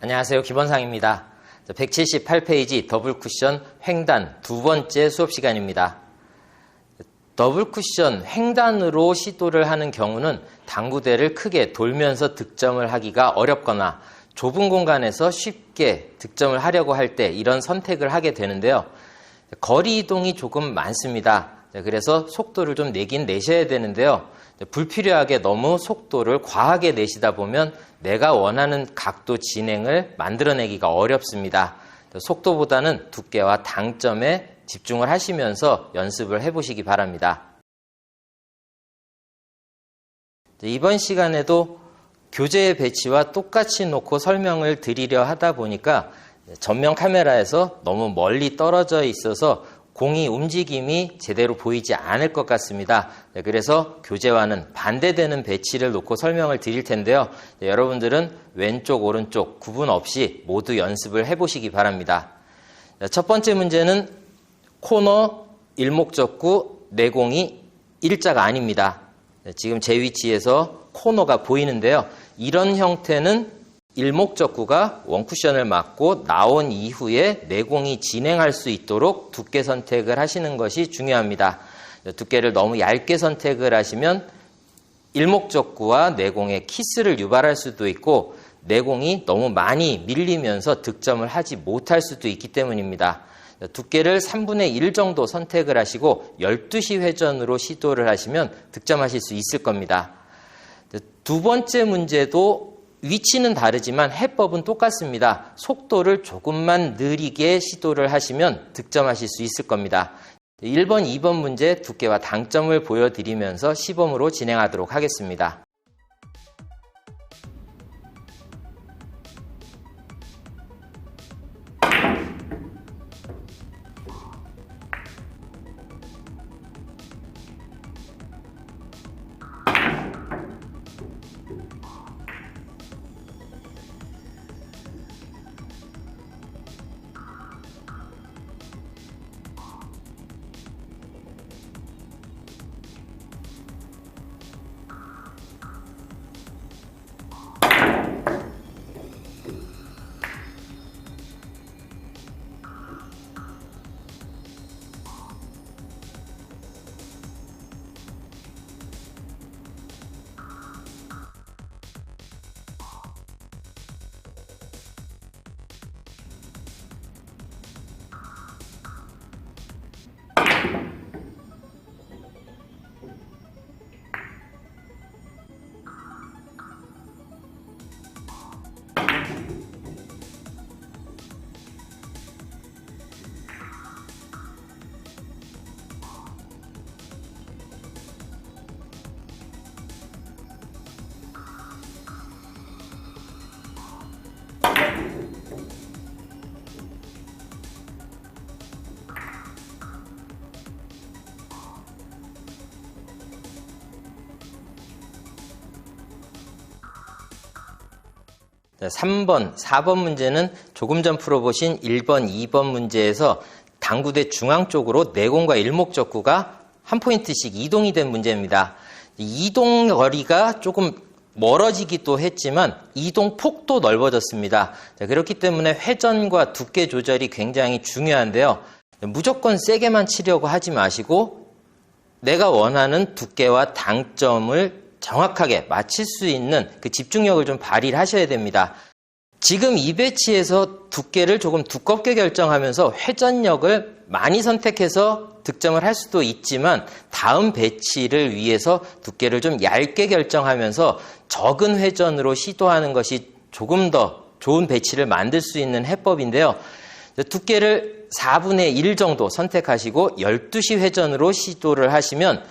안녕하세요. 김원상입니다. 178페이지 더블 쿠션 횡단 두 번째 수업 시간입니다. 더블 쿠션 횡단으로 시도를 하는 경우는 당구대를 크게 돌면서 득점을 하기가 어렵거나 좁은 공간에서 쉽게 득점을 하려고 할 때 이런 선택을 하게 되는데요. 거리 이동이 조금 많습니다. 그래서 속도를 좀 내긴 내셔야 되는데요. 불필요하게 너무 속도를 과하게 내시다 보면 내가 원하는 각도 진행을 만들어내기가 어렵습니다. 속도보다는 두께와 당점에 집중을 하시면서 연습을 해보시기 바랍니다. 이번 시간에도 교재의 배치와 똑같이 놓고 설명을 드리려 하다 보니까 전면 카메라에서 너무 멀리 떨어져 있어서 공이 움직임이 제대로 보이지 않을 것 같습니다. 네, 그래서 교재와는 반대되는 배치를 놓고 설명을 드릴 텐데요. 네, 여러분들은 왼쪽, 오른쪽 구분 없이 모두 연습을 해보시기 바랍니다. 네, 첫 번째 문제는 코너 일목적구 내공이 일자가 아닙니다. 지금 제 위치에서 코너가 보이는데요. 이런 형태는 일목적구가 원쿠션을 맞고 나온 이후에 내공이 진행할 수 있도록 두께 선택을 하시는 것이 중요합니다. 두께를 너무 얇게 선택을 하시면 일목적구와 내공의 키스를 유발할 수도 있고 내공이 너무 많이 밀리면서 득점을 하지 못할 수도 있기 때문입니다. 두께를 3분의 1 정도 선택을 하시고 12시 회전으로 시도를 하시면 득점하실 수 있을 겁니다. 두 번째 문제도 위치는 다르지만 해법은 똑같습니다. 속도를 조금만 느리게 시도를 하시면 득점하실 수 있을 겁니다. 1번, 2번 문제 두께와 당점을 보여드리면서 시범으로 진행하도록 하겠습니다. 3번, 4번 문제는 조금 전 풀어보신 1번, 2번 문제에서 당구대 중앙 쪽으로 내공과 일목적구가 한 포인트씩 이동이 된 문제입니다. 이동 거리가 조금 멀어지기도 했지만 이동 폭도 넓어졌습니다. 자, 그렇기 때문에 회전과 두께 조절이 굉장히 중요한데요. 무조건 세게만 치려고 하지 마시고 내가 원하는 두께와 당점을 정확하게 맞힐 수 있는 그 집중력을 좀 발휘를 하셔야 됩니다. 지금 이 배치에서 두께를 조금 두껍게 결정하면서 회전력을 많이 선택해서 득점을 할 수도 있지만 다음 배치를 위해서 두께를 좀 얇게 결정하면서 적은 회전으로 시도하는 것이 조금 더 좋은 배치를 만들 수 있는 해법인데요. 두께를 4분의 1 정도 선택하시고 12시 회전으로 시도를 하시면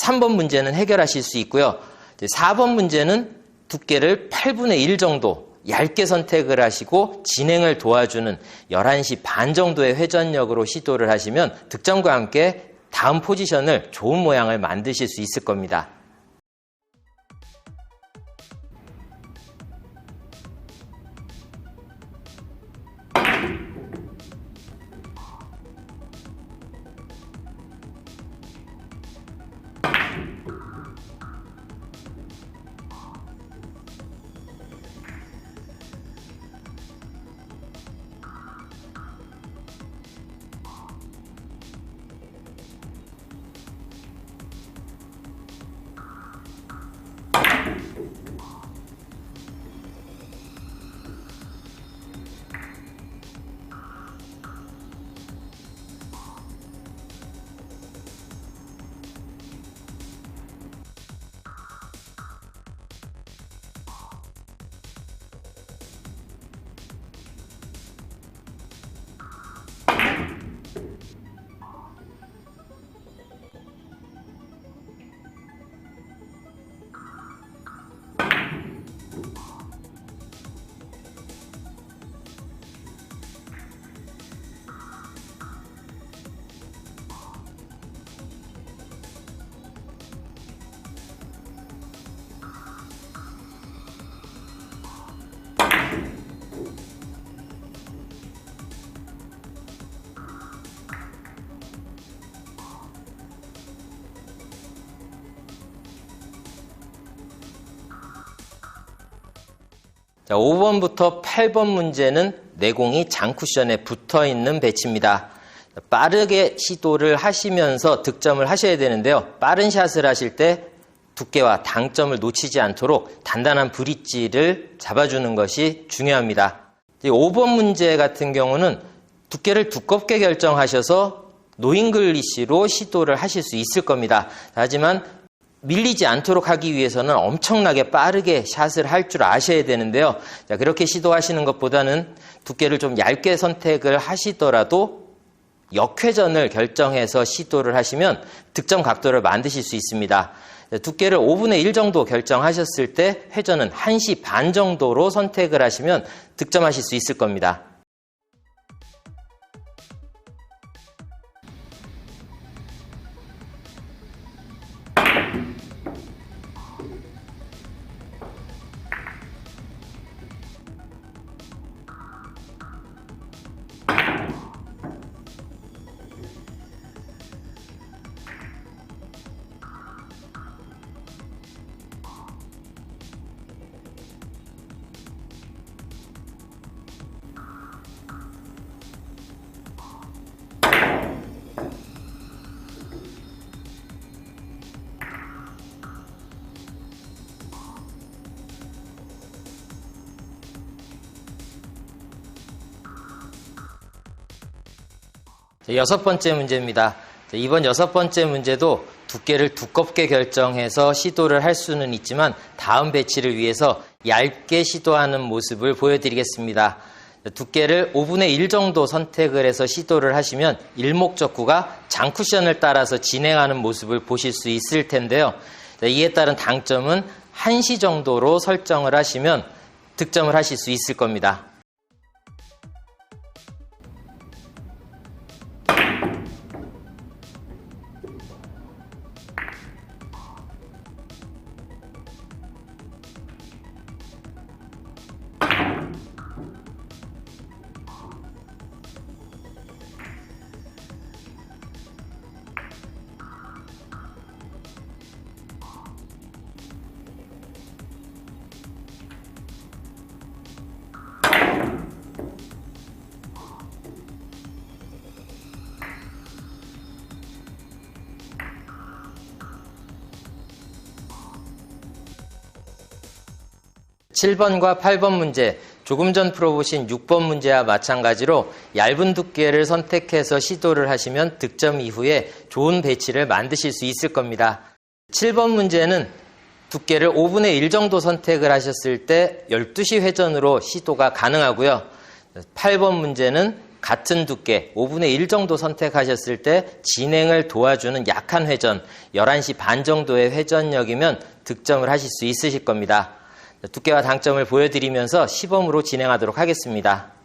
3번 문제는 해결하실 수 있고요. 4번 문제는 두께를 8분의 1 정도 얇게 선택을 하시고 진행을 도와주는 11시 반 정도의 회전력으로 시도를 하시면 득점과 함께 다음 포지션을 좋은 모양을 만드실 수 있을 겁니다. 자, 5번부터 8번 문제는 내공이 장쿠션에 붙어 있는 배치입니다. 빠르게 시도를 하시면서 득점을 하셔야 되는데요. 빠른 샷을 하실 때 두께와 당점을 놓치지 않도록 단단한 브릿지를 잡아주는 것이 중요합니다. 5번 문제 같은 경우는 두께를 두껍게 결정하셔서 노잉글리시로 시도를 하실 수 있을 겁니다. 하지만 밀리지 않도록 하기 위해서는 엄청나게 빠르게 샷을 할 줄 아셔야 되는데요. 자, 그렇게 시도하시는 것보다는 두께를 좀 얇게 선택을 하시더라도 역회전을 결정해서 시도를 하시면 득점 각도를 만드실 수 있습니다. 두께를 5분의 1 정도 결정하셨을 때 회전은 1시 반 정도로 선택을 하시면 득점하실 수 있을 겁니다. 여섯 번째 문제입니다. 자, 이번 여섯 번째 문제도 두께를 두껍게 결정해서 시도를 할 수는 있지만 다음 배치를 위해서 얇게 시도하는 모습을 보여드리겠습니다. 자, 두께를 5분의 1 정도 선택을 해서 시도를 하시면 일목적구가 장쿠션을 따라서 진행하는 모습을 보실 수 있을 텐데요. 자, 이에 따른 당점은 1시 정도로 설정을 하시면 득점을 하실 수 있을 겁니다. 칠 번과 8번 문제, 조금 전 풀어보신 6번 문제와 마찬가지로 얇은 두께를 선택해서 시도를 하시면 득점 이후에 좋은 배치를 만드실 수 있을 겁니다. 7번 문제는 두께를 5분의 1 정도 선택을 하셨을 때 12시 회전으로 시도가 가능하고요. 8번 문제는 같은 두께 5분의 1 정도 선택하셨을 때 진행을 도와주는 약한 회전 11시 반 정도의 회전력이면 득점을 하실 수 있으실 겁니다. 두께와 당점을 보여드리면서 시범으로 진행하도록 하겠습니다.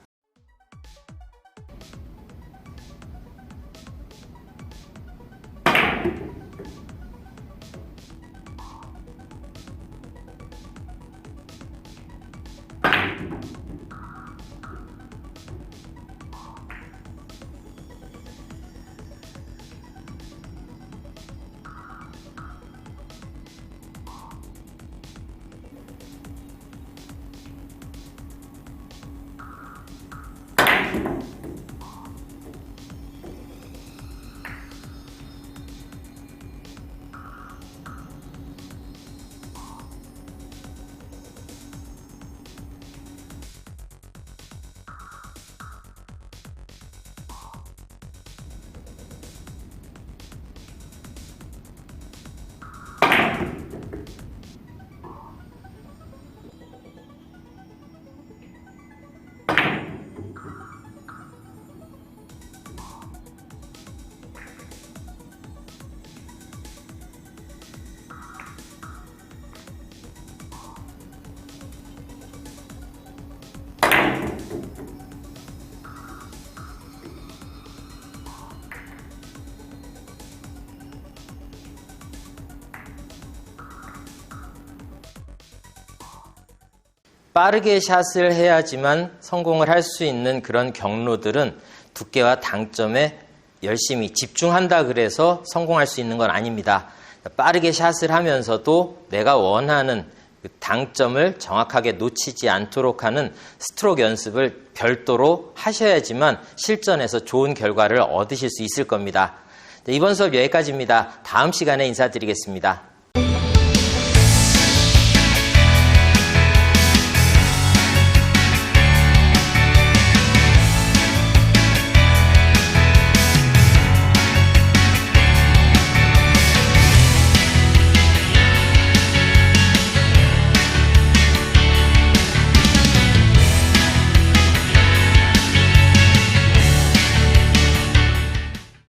빠르게 샷을 해야지만 성공을 할 수 있는 그런 경로들은 두께와 당점에 열심히 집중한다 그래서 성공할 수 있는 건 아닙니다. 빠르게 샷을 하면서도 내가 원하는 그 당점을 정확하게 놓치지 않도록 하는 스트로크 연습을 별도로 하셔야지만 실전에서 좋은 결과를 얻으실 수 있을 겁니다. 네, 이번 수업 여기까지입니다. 다음 시간에 인사드리겠습니다.